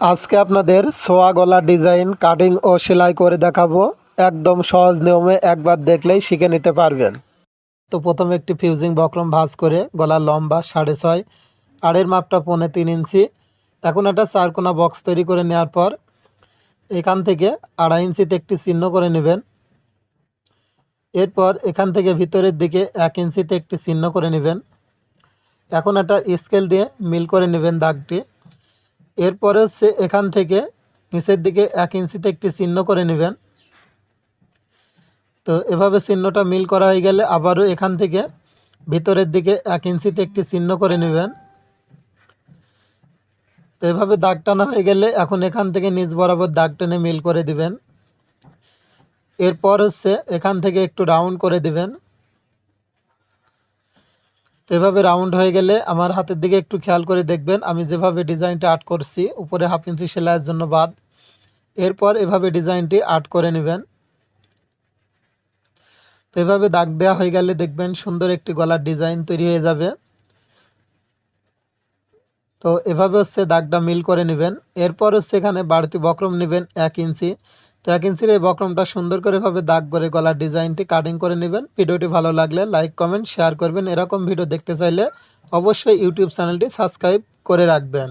আজকে আপনাদের সোয়া গলা ডিজাইন, কাটিং ও সেলাই করে দেখাবো। একদম সহজ নিয়মে একবার দেখলেই শিখে নিতে পারবেন। তো প্রথমে একটি ফিউজিং বক্রম ভাঁজ করে গলা লম্বা সাড়ে ছয়, আড়ের মাপটা পৌনে তিন ইঞ্চি। এখন একটা চারকোনা বক্স তৈরি করে নেওয়ার পর এখান থেকে আড়াই ইঞ্চিতে একটি চিহ্ন করে নেবেন। এরপর এখান থেকে ভিতরের দিকে এক ইঞ্চিতে একটি চিহ্ন করে নেবেন। এখন একটা স্কেল দিয়ে মিল করে নেবেন দাগটি। এরপরে হচ্ছে এখান থেকে নিচের দিকে এক ইঞ্চিতে একটি চিহ্ন করে নেবেন। তো এভাবে চিহ্নটা মিল করা হয়ে গেলে আবারও এখান থেকে ভিতরের দিকে এক ইঞ্চিতে একটি চিহ্ন করে নেবেন। তো এভাবে দাগ টানা হয়ে গেলে এখন এখান থেকে নিচ বরাবর দাগ টেনে মিল করে দিবেন। এরপর হচ্ছে এখান থেকে একটু রাউন্ড করে দিবেন। এভাবে রাউন্ড হয়ে গেলে আমার হাতের দিকে একটু খেয়াল করে দেখবেন, আমি যেভাবে ডিজাইনটা আর্ট করছি, উপরে হাফ ইঞ্চি সেলাইয়ের জন্য বাদ। এরপর এভাবে ডিজাইনটি আর্ট করে নেবেন। তো এভাবে দাগ দেওয়া হয়ে গেলে দেখবেন সুন্দর একটি গলার ডিজাইন তৈরি হয়ে যাবে। তো এভাবে হচ্ছে দাগটা মিল করে নেবেন। এরপর হচ্ছে এখানে বাড়তি বক্রম নেবেন এক ইঞ্চি। তো এক ইঞ্চির এই বক্রমটা সুন্দর করে ভাবে দাগ করে গলার ডিজাইনটি কাটিং করে নেবেন। ভিডিওটি ভালো লাগলে লাইক, কমেন্ট, শেয়ার করবেন। এরকম ভিডিও দেখতে চাইলে অবশ্যই ইউটিউব চ্যানেলটি সাবস্ক্রাইব করে রাখবেন।